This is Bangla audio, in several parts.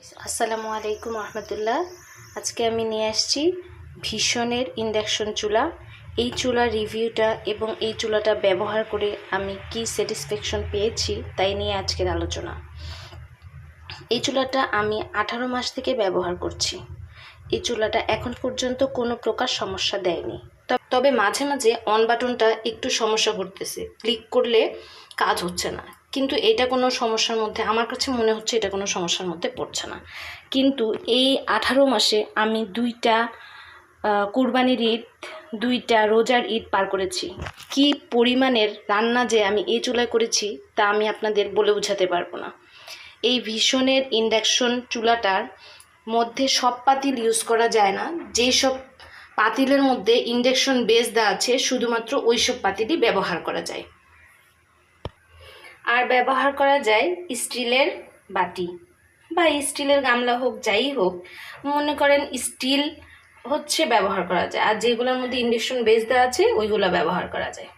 আসসালামু আলাইকুম রহমতুল্লাহ। আজকে আমি নিয়ে আসছি ভীষণের ইন্ডাকশন চুলা। এই চুলার রিভিউটা এবং এই চুলাটা ব্যবহার করে আমি কি স্যাটিসফ্যাকশন পেয়েছি তাই নিয়ে আজকের আলোচনা। এই চুলাটা আমি আঠারো মাস থেকে ব্যবহার করছি। এই চুলাটা এখন পর্যন্ত কোনো প্রকার সমস্যা দেয়নি। তবে মাঝে মাঝে অন বাটনটা একটু সমস্যা করতেছে ক্লিক করলে কাজ হচ্ছে না। কিন্তু এটা কোনো সমস্যার মধ্যে, আমার কাছে মনে হচ্ছে এটা কোনো সমস্যার মধ্যে পড়ছে না। কিন্তু এই আঠারো মাসে আমি দুইটা কুরবানির ঈদ, দুইটা রোজার ঈদ পার করেছি। কি পরিমাণের রান্না যে আমি এই চুলায় করেছি তা আমি আপনাদের বলে বোঝাতে পারব না। এই ভীষণের ইন্ডাকশন চুলাটার মধ্যে সব পাতিল ইউজ করা যায় না। যেই সব পাতিলের মধ্যে ইন্ডাকশন বেস দেওয়া আছে, শুধুমাত্র ওই সব পাতিলই ব্যবহার করা যায়। আর ব্যবহার করা যায় স্টিলের বাটি বা স্টিলের গামলা হোক, যাই হোক। মনে করেন স্টিল হচ্ছে ব্যবহার করা যায়, আর যেগুলোর মধ্যে ইন্ডাকশন বেস দেওয়া আছে, ওইগুলো ব্যবহার করা যায়।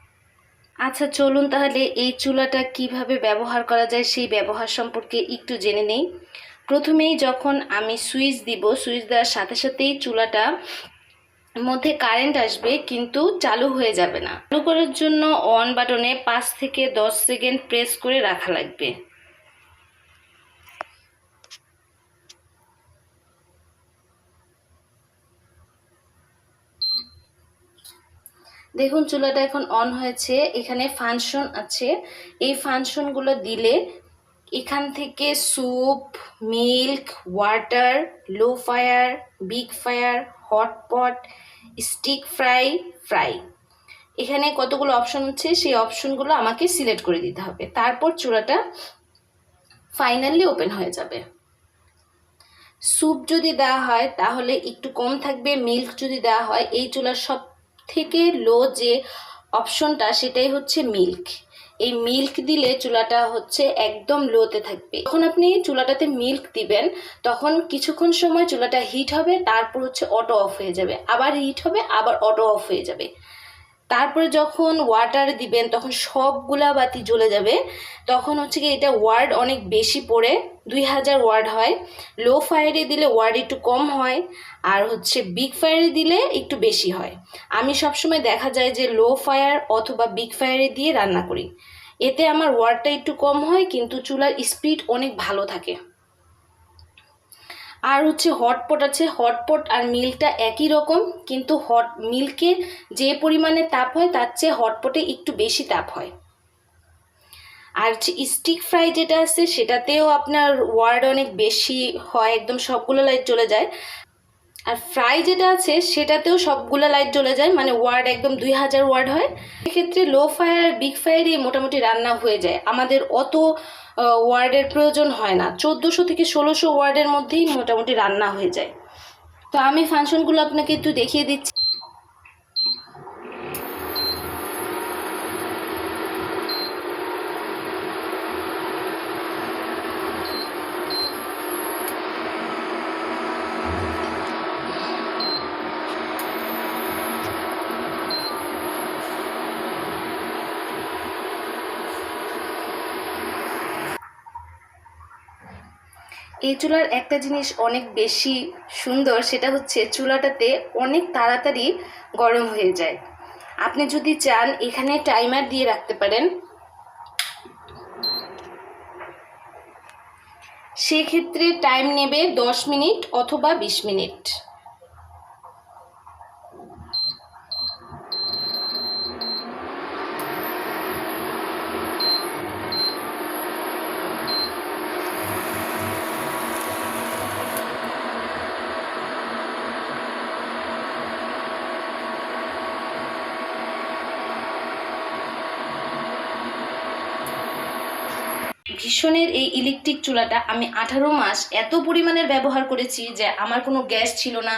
আচ্ছা চলুন তাহলে এই চুলাটা কীভাবে ব্যবহার করা যায় সেই ব্যবহার সম্পর্কে একটু জেনে নেই। প্রথমেই যখন আমি সুইচ দিব, সুইচ দেওয়ার সাথে সাথেই চুলাটা মধ্যে কারেন্ট আসবে কিন্তু চালু হয়ে যাবে না। চালু করার জন্য অন বাটনে পাঁচ থেকে দশ সেকেন্ড প্রেস করে রাখা লাগবে। দেখুন, চুলাটা এখন অন হয়েছে। এখানে ফাংশন আছে। এই ফাংশনগুলো দিলে এখান থেকে soup milk water low fire big fire hot pot stick fry fry এখানে কতগুলো অপশন হচ্ছে? সেই অপশনগুলো আমাকে সিলেক্ট করে দিতে হবে। তারপর চূড়াটা ফাইনালি ওপেন হয়ে যাবে। স্যুপ যদি দেওয়া হয়, তাহলে একটু কম থাকবে। মিল্ক যদি দেওয়া হয়, এই চুলার সব থেকে লো যে অপশনটা সেটাই হচ্ছে মিল্ক এই মিল্ক দিলে চুলাটা হচ্ছে একদম লোতে থাকবে। যখন আপনি চুলাটাতে মিল্ক দিবেন, তখন কিছুক্ষণ সময় চুলাটা হিট হবে, তারপর হচ্ছে অটো অফ হয়ে যাবে। আবার হিট হবে, আবার অটো অফ হয়ে যাবে। তারপরে যখন ওয়াটার দিবেন, তখন সবগুলা বাতি জ্বলে যাবে। তখন হচ্ছে কি এটা ওয়ার্ড অনেক বেশি পড়ে, দুই হাজার ওয়ার্ড হয়। লো ফায়ারে দিলে ওয়ার্ড একটু কম হয়, আর হচ্ছে বিগ ফায়ারে দিলে একটু বেশি হয়। আমি সবসময় দেখা যায় যে লো ফায়ার অথবা বিগ ফায়ারে দিয়ে রান্না করি। এতে আমার ওয়ার্ডটা একটু কম হয়, কিন্তু চুলার স্পিড অনেক ভালো থাকে। আর হচ্ছে হটপট আছে হটপট আর মিল্কটা একই রকম, কিন্তু হট মিল্কে যে পরিমাণে তাপ হয়, তার চেয়ে হটপটে একটু বেশি তাপ হয়। আর হচ্ছে স্টিক ফ্রাই যেটা আছে, সেটাতেও আপনার ওয়ার্ড অনেক বেশি হয়, একদম সবগুলো লাইট চলে যায়। আর ফ্রাই যেটা আছে, সেটাতেও সবগুলো লাইট জ্বলে যায় মানে ওয়ার্ড একদম দুই হাজার ওয়ার্ড হয়। সেক্ষেত্রে লো ফায়ার বিগ ফায়ারে মোটামুটি রান্না হয়ে যায়। আমাদের অত ওয়ার্ডের প্রয়োজন হয় না। চোদ্দোশো থেকে ষোলোশো ওয়ার্ডের মধ্যেই মোটামুটি রান্না হয়ে যায়। তো আমি ফাংশনগুলো আপনাকে একটু দেখিয়ে দিচ্ছি। এই চুলার একটা জিনিস অনেক বেশি সুন্দর, সেটা হচ্ছে চুলাটাতে অনেক তাড়াতাড়ি গরম হয়ে যায়। আপনি যদি চান, এখানে টাইমার দিয়ে রাখতে পারেন। সেক্ষেত্রে টাইম নেবে দশ মিনিট অথবা বিশ মিনিট। ভীষণের এই ইলেকট্রিক চুলাটা আমি আঠারো মাস এত পরিমাণের ব্যবহার করেছি যে আমার কোনো গ্যাস ছিল না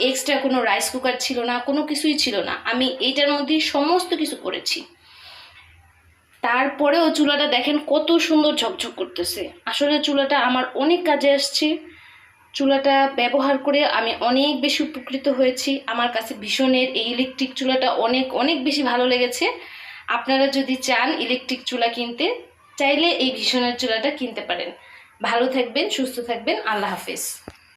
এক্সট্রা কোনো রাইস কুকার ছিল না, কোনো কিছুই ছিল না। আমি এইটার মধ্যেই সমস্ত কিছু করেছি। তারপরেও চুলাটা দেখেন কত সুন্দর ঝকঝক করতেছে। আসলে চুলাটা আমার অনেক কাজে আসছে। চুলাটা ব্যবহার করে আমি অনেক বেশি উপকৃত হয়েছি। আমার কাছে ভীষণের এই ইলেকট্রিক চুলাটা অনেক অনেক বেশি ভালো লেগেছে। আপনারা যদি চান ইলেকট্রিক চুলা কিনতে চাইলে এই ভীষণের চুলাটা কিনতে পারেন। ভালো থাকবেন সুস্থ থাকবেন। আল্লাহ হাফেজ।